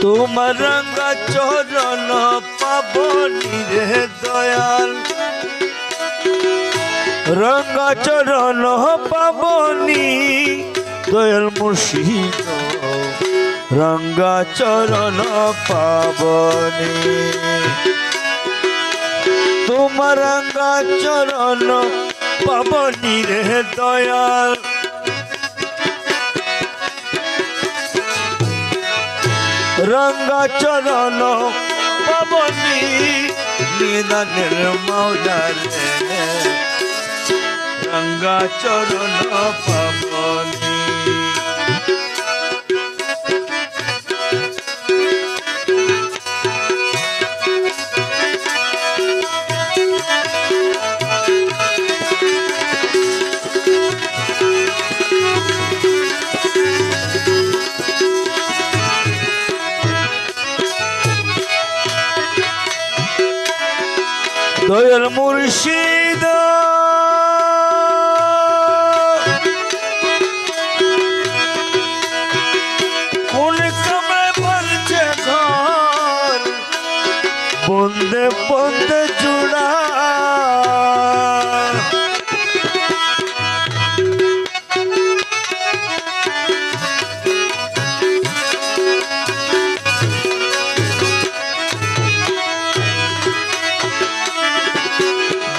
তোমার রঙ্গা চরণ পাবনি রে দয়াল। রঙ্গা চরণ পাবনি, দয়াল মুর্শিদ। রঙ্গা চরণ পাবনি। তোমার রঙ্গা চরণ পাবনি রে দয়াল। রঙ্গা চরণ পাবনি নিদানের মৌলারে রঙ্গা চরণ পাবনি দয়াল মুর্শিদ। কোন কামে বলছে ঘর? বন্দে বন্দে জুড়া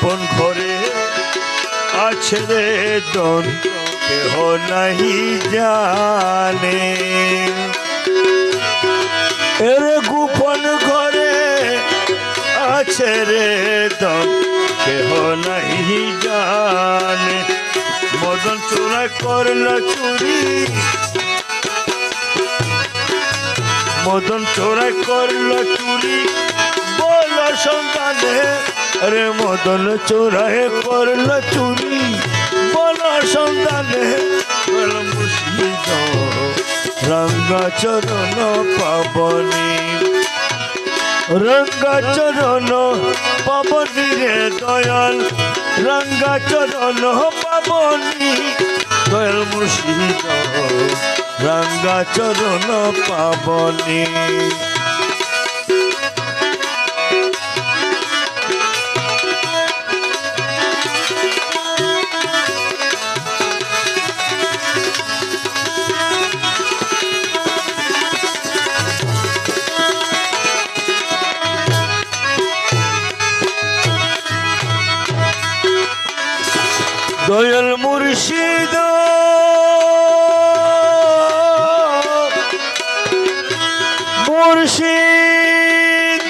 গোপন ঘরে আছে রে দন, কেহ নাহি জানে। এর গোপন ঘরে আছে রে দন, কেহ নাহি জানে। মদন চোরা করল চুরি। মদন চোরাই করল চুরি। বল সন্তানে রে মদন চোরাই করল চুরি, বল সন্তানে রঙ্গা চরণ পাবনি রঙ্গা চরণ পাবনি রে দয়াল রঙ্গা চরণ পাবনি, দয়াল মুর্শিদ রঙ্গা চরণ পাবনি। দয়াল মুর্শিদ। মুর্শিদ।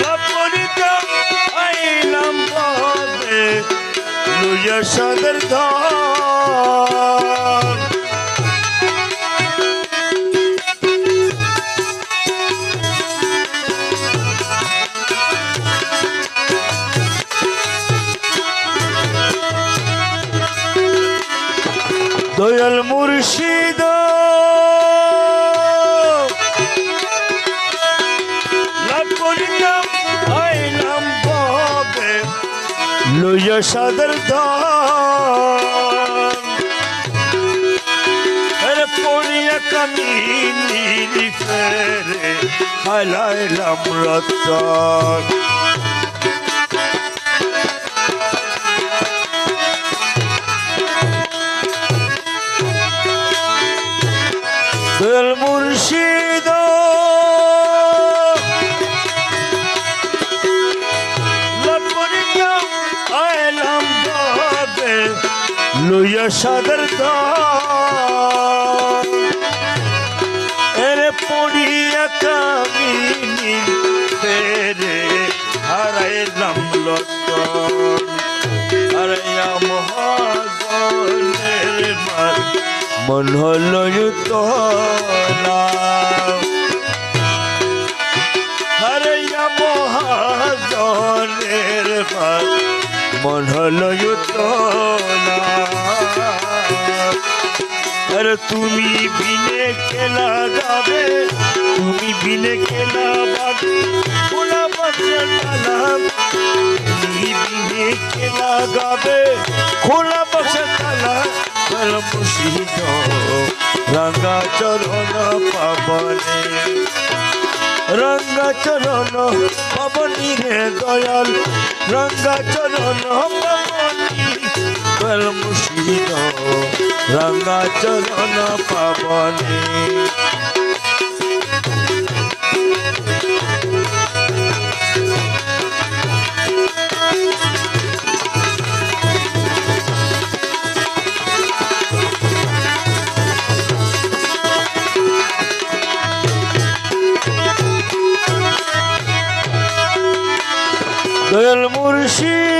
লাপরিতাম আইলাম পদে লুয়া সাদর ধার দয়াল মুর্শিদ। লইয়া সাদর ধান আরে পড়িয়া কামিনী ফেরে হাইলাইলাম রতন লইয়া সাদর এরে পড়িয়া কামিনী, ফেরে হারাইলাম লতন হারাইয়া মহাজনের মার, মন হলো তোলা হরিয়া মহাজনের ভাগ মন হলো তোলা আর তুমি বিনে খেলা গাবে তুমি বিনে খেলা বাগে খোলা বাচ্চা তালাম, তুমি বিনে খেলা গাবে, খোলা বাচ্চা তালা মুর্শিদ রঙ্গা চরণ পাবনে। রঙ্গা চরণ পাবনি রে দয়াল, রঙ্গা চরণ পাবনি কল মুর্শিদ রঙ্গা চরণ পাবনে দয়াল মুর্শিদ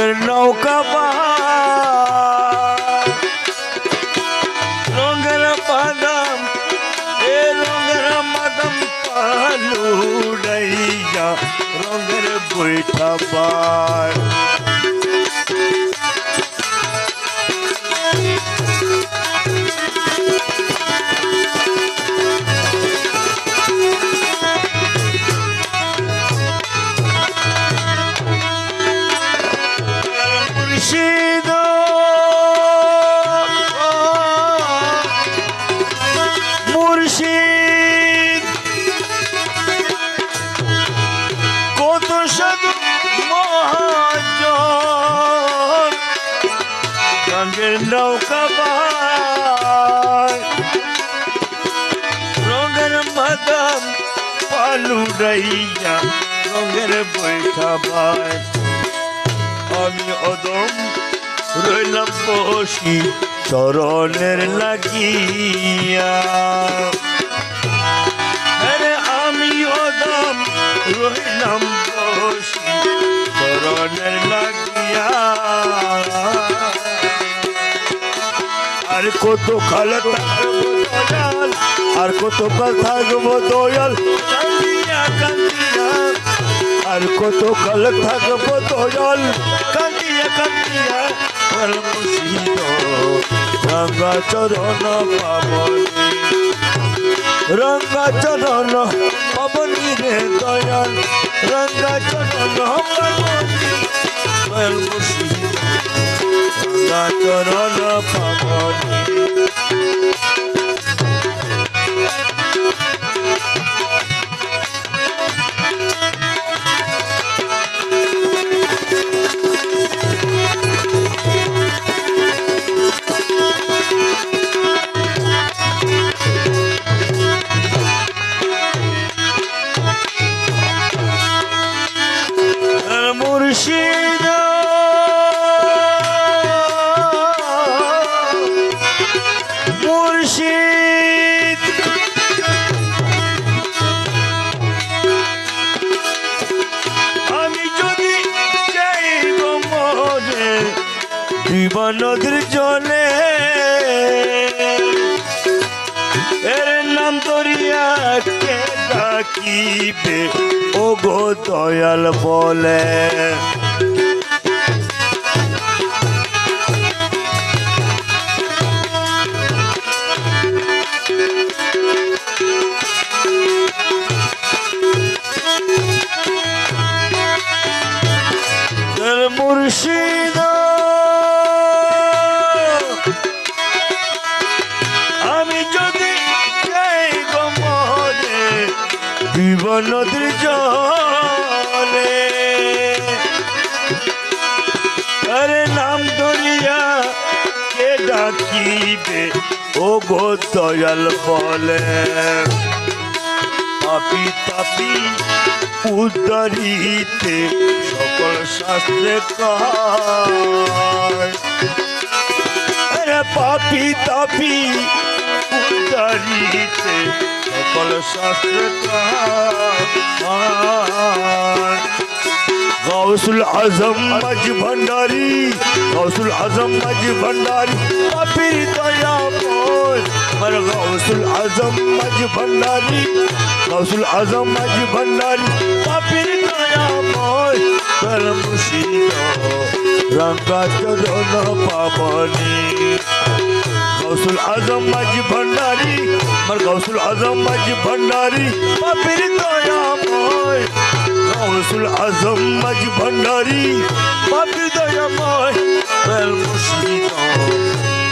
નૌકા પહાડ રોંગર પદમ એ રોંગર મદમ પહાડ ઉડૈયા રોંગર ભૂઈ બાળ. পালুড়াইয়া রঙের বৈঠা পায়। আমি অদম রইলাম বসি চরণের লাগিয়া। আমি অদম রইলাম বসি চরণের লাগিয়া। আর কত কাল আর কত কাল থাকব দয়াল কান্দিয়া আর কত কাল থাকব দয়াল, কান্দিয়া কান্দিয়া। আর মুসিদ রঙ্গা চরণ পাবনি। রঙ্গা চরণ পাবনি রে দয়াল রঙ্গা চরণ পাবনি। রঙ্গা চরণ পাবনি। নদীর জলে। এর নাম তরিয়া কে ডাকিবে ও গো দয়াল বলে। আরে নাম ধরিয়া কে ডাকিবে? ও গো দয়াল বলে। পাপি তাপি উদ্ধারিতে সকল শাস্ত্রে আরে পাপি, তাপি উদ্ধারিতে সকল শাস্ত্রে গৌসুল আজম মজ ভণ্ডারি গৌসুল আজম মজ ভণ্ডারি পাপির দয়া মোয় মর গৌসুল আজম মজ ভণ্ডারি গৌসুল আজম মজ ভণ্ডারি পাপির দয়া মোয় কর মুর্শিদ রঙ্গা চরণ পাবনী গৌসুল আজম মাঝ ভণ্ডারি আমার গৌসুল আজম মাঝ ভণ্ডারি পাপির দয়াময় গৌসুল আজম মাঝ ভণ্ডারি পাপির দয়াময় বেল মুর্শিদ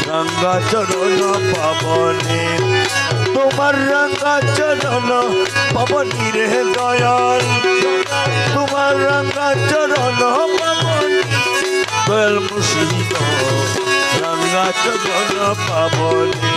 রঙ্গা চরণ পাবনে, তোমার রঙ্গা চরণ পাবনি রে দয়াল। তোমার রঙ্গা চরণ পাবনি, বেল মুর্শিদ রঙ্গা চরণ পাবনি।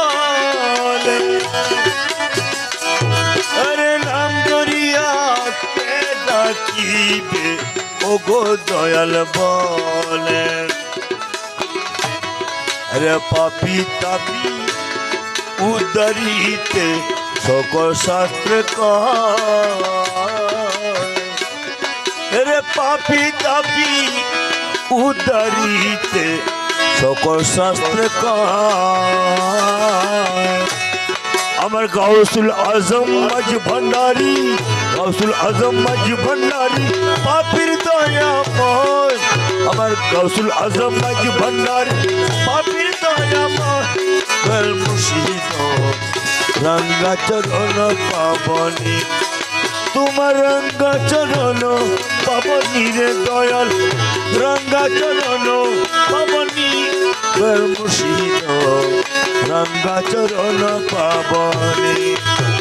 ডাকিবে ও গো দয়াল বলে। আরে পাপি তাপি, উদরিতে সকল শাস্ত্র রে পাপি তাপি, উদরিতে সকল শাস্ত্র আমার গৌসুল আজম মজ ভণ্ডারি গৌসুল আজম মজ ভণ্ডারি পাপির দয়া ময় আমার গৌসুল আজম মজ ভণ্ডারি পাপির দয়া বেল মুর্শিদ রঙ্গা চরণ পাবনি। তোমার রঙ্গা চরণ পাবনি রে দয়াল, রঙ্গা চরণ পাবনি। মুর্শিদ রঙ্গা চরণ পাবনি।